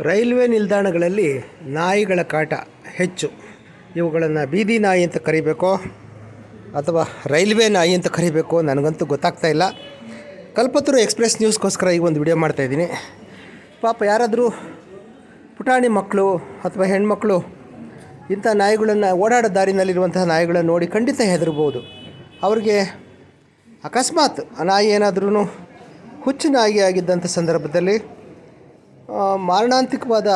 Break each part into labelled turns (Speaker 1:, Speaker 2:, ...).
Speaker 1: Railway ನಿಲ್ದಾಣಗಳಲ್ಲಿ ನಾಯಿಗಳ ಕಾಟ ಹೆಚ್ಚು. ಇವುಗಳನ್ನು ಬೀದಿ ನಾಯಿ ಅಂತ ಕರಿಬೇಕೋ ಅಥವಾ ರೈಲ್ವೆ ನಾಯಿ ಅಂತ ಕರಿಬೇಕೋ ನನಗಂತೂ ಗೊತ್ತಾಗ್ತಾ ಇಲ್ಲ. ಕಲ್ಪತರು ಎಕ್ಸ್ಪ್ರೆಸ್ ನ್ಯೂಸ್ಗೋಸ್ಕರ ಈಗ ಒಂದು ವಿಡಿಯೋ ಮಾಡ್ತಾಯಿದ್ದೀನಿ ಪಾಪ ಯಾರಾದರೂ ಪುಟಾಣಿ ಮಕ್ಕಳು ಅಥವಾ ಹೆಣ್ಮಕ್ಳು ಇಂಥ ನಾಯಿಗಳನ್ನು ಓಡಾಡೋ ದಾರಿನಲ್ಲಿರುವಂತಹ ನಾಯಿಗಳನ್ನು ನೋಡಿ ಖಂಡಿತ ಹೆದರ್ಬೋದು. ಅವ್ರಿಗೆ ಅಕಸ್ಮಾತ್ ಆ ನಾಯಿ ಏನಾದ್ರೂ ಹುಚ್ಚು ನಾಯಿ ಆಗಿದ್ದಂಥ ಸಂದರ್ಭದಲ್ಲಿ ಮಾರಣಾಂತಿಕವಾದ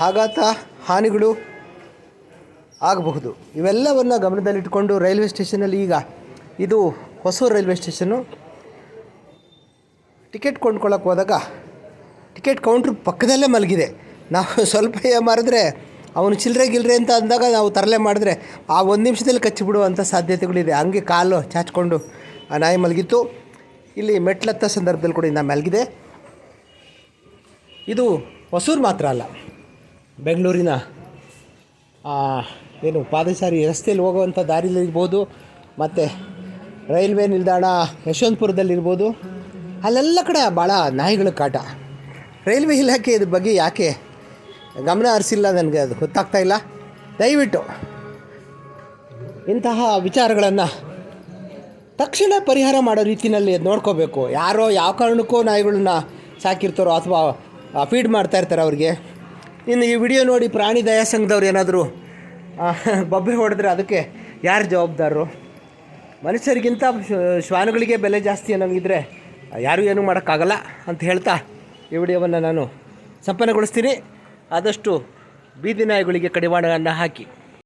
Speaker 1: ಆಘಾತ, ಹಾನಿಗಳು ಆಗಬಹುದು. ಇವೆಲ್ಲವನ್ನು ಗಮನದಲ್ಲಿಟ್ಟುಕೊಂಡು ರೈಲ್ವೆ ಸ್ಟೇಷನಲ್ಲಿ ಈಗ ಇದು ಹೊಸೂರು ರೈಲ್ವೆ ಸ್ಟೇಷನ್ನು ಟಿಕೆಟ್ ಕೊಂಡ್ಕೊಳ್ಳೋಕೆ ಹೋದಾಗ ಟಿಕೆಟ್ ಕೌಂಟ್ರ್ ಪಕ್ಕದಲ್ಲೇ ಮಲಗಿದೆ. ನಾವು ಸ್ವಲ್ಪ ಮಾರಿದ್ರೆ ಅವನು ಚಿಲ್ಲರೆ ಗಿಲ್ರೆ ಅಂತ ಅಂದಾಗ ನಾವು ತರಲೆ ಮಾಡಿದ್ರೆ ಆ ಒಂದು ನಿಮಿಷದಲ್ಲಿ ಕಚ್ಚಿಬಿಡುವಂಥ ಸಾಧ್ಯತೆಗಳಿದೆ. ಹಂಗೆ ಕಾಲು ಚಾಚ್ಕೊಂಡು ಆ ನಾಯಿ ಮಲಗಿತ್ತು. ಇಲ್ಲಿ ಮೆಟ್ಲತ್ತ ಸಂದರ್ಭದಲ್ಲಿ ಕೂಡ ಇನ್ನು ಮಲಗಿದೆ. ಇದು ಹೊಸೂರು ಮಾತ್ರ ಅಲ್ಲ. ಬೆಂಗಳೂರಿನ ಏನು ಪಾದಚಾರಿ ರಸ್ತೆಯಲ್ಲಿ ಹೋಗುವಂಥ ದಾರಿಲಿರ್ಬೋದು ಮತ್ತು ರೈಲ್ವೆ ನಿಲ್ದಾಣ ಯಶವಂತಪುರದಲ್ಲಿರ್ಬೋದು, ಅಲ್ಲೆಲ್ಲ ಕಡೆ ಭಾಳ ನಾಯಿಗಳ ಕಾಟ. ರೈಲ್ವೆ ಇಲಾಖೆ ಇದ್ರ ಬಗ್ಗೆ ಯಾಕೆ ಗಮನ ಹರಿಸಿಲ್ಲ ನನಗೆ ಅದು ಗೊತ್ತಾಗ್ತಾ ಇಲ್ಲ. ದಯವಿಟ್ಟು ಇಂತಹ ವಿಚಾರಗಳನ್ನು ತಕ್ಷಣ ಪರಿಹಾರ ಮಾಡೋ ರೀತಿಯಲ್ಲಿ ನೋಡ್ಕೋಬೇಕು. ಯಾರೋ ಯಾವ ಕಾರಣಕ್ಕೂ ನಾಯಿಗಳನ್ನ ಸಾಕಿರ್ತಾರೋ ಅಥವಾ ಫೀಡ್ ಮಾಡ್ತಾ ಇರ್ತಾರೆ ಅವ್ರಿಗೆ. ಇನ್ನು ಈ ವಿಡಿಯೋ ನೋಡಿ ಪ್ರಾಣಿ ದಯಾ ಸಂಘದವ್ರು ಏನಾದರೂ ಬೊಬ್ಬೆ ಹೊಡೆದ್ರೆ ಅದಕ್ಕೆ ಯಾರು ಜವಾಬ್ದಾರರು? ಮನುಷ್ಯರಿಗಿಂತ ಶ್ವ- ಶ್ವಾನಗಳಿಗೆ ಬೆಲೆ ಜಾಸ್ತಿ ಅನ್ನೋಂಗಿದ್ರೆ ಯಾರೂ ಏನೂ ಮಾಡೋಕ್ಕಾಗಲ್ಲ ಅಂತ ಹೇಳ್ತಾ ಈ ವಿಡಿಯೋವನ್ನು ನಾನು ಸಂಪನ್ನಗೊಳಿಸ್ತೀನಿ. ಆದಷ್ಟು ಬೀದಿ ನಾಯಿಗಳಿಗೆ ಕಡಿವಾಣವನ್ನು ಹಾಕಿ.